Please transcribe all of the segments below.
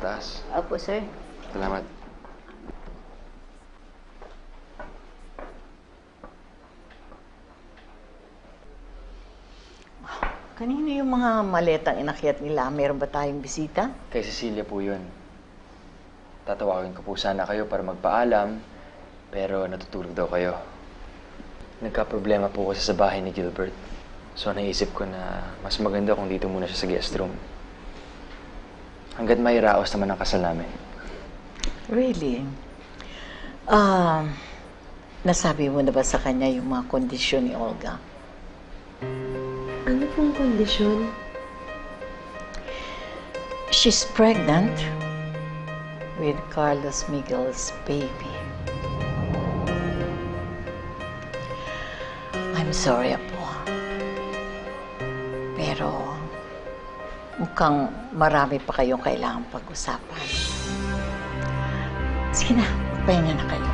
taas. Opo, sir. Salamat. Kanino yung mga maletang inakyat nila? Meron ba tayong bisita? Kay Cecilia po yun. Tatawagin ko po sana kayo para magpaalam, pero natutulog daw kayo. Nagka-problema po kasi sa bahay ni Gilbert. So naisip ko na mas maganda kung dito muna siya sa guest room. Hanggat may raos naman ang kasal namin. Really? Ah, nasabi mo na ba sa kanya yung mga kondisyon ni Olga? Ano pong kondisyon? She's pregnant with Carlos Miguel's baby. I'm sorry, Apo. Pero mukhang marami pa kayong kailangan pag-usapan. Sige na, magpahinga na kayo.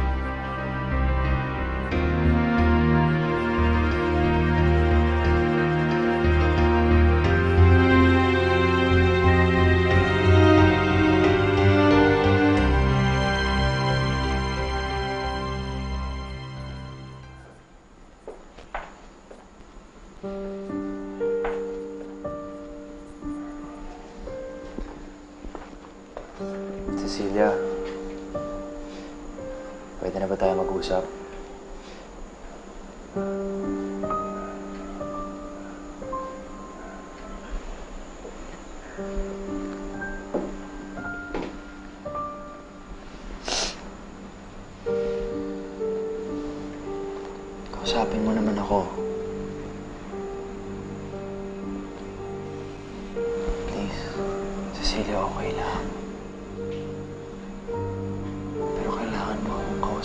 Cecilia, pwede na ba tayo mag-usap? Kausapin mo naman ako. Please, Cecilia, okay lang.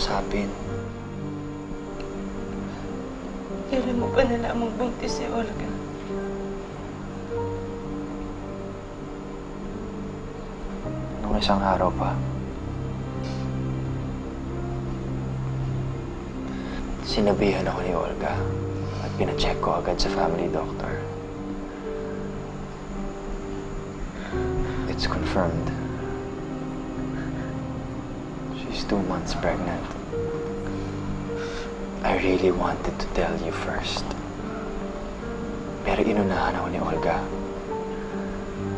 Kausapin. Kailan mo pa nalamang buntis si Olga? Nung isang araw pa. Sinabihan ako ni Olga at pinacheck ko agad sa family doctor. It's confirmed. She's two months pregnant. I really wanted to tell you first. Pero inunahan ako ni Olga.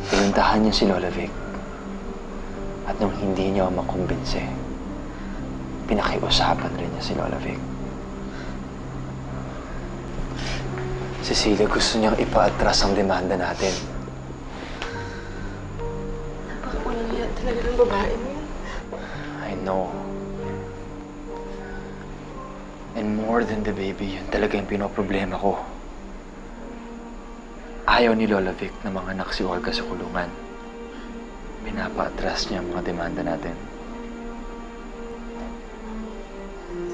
Pinuntahan niya si Lola Vic. At nung hindi niya ako makumbinse, pinakiusapan rin niya si Lola Vic. Cecilia, gusto niyang ipaatras ang demanda natin. Napakawalang yan talaga ng babae mo know. And more than the baby, yun talaga yung pinoproblema ko. Ayaw ni Lola Vic na mga anak si Olga sa kulungan. Pinapaatras niya ang mga demanda natin.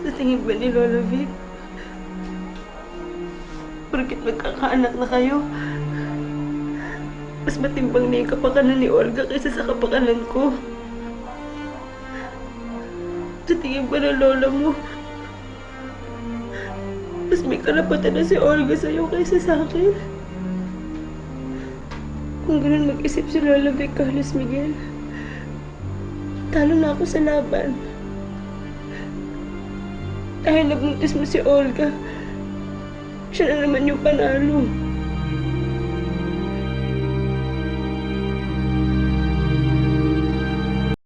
Sa tingin ba ni Lola Vic? Porkit magkakaanak na kayo, mas matimbang na yung kapakanan ni Olga kaysa sa kapakanan ko. Sa tingin ba ng lola mo, mas may karapatan na si Olga sa'yo kaysa sa akin? Kung ganun mag-isip si Lola Vic Carlos Miguel, talo na ako sa laban. Dahil nabuntis mo si Olga, siya na naman yung panalo.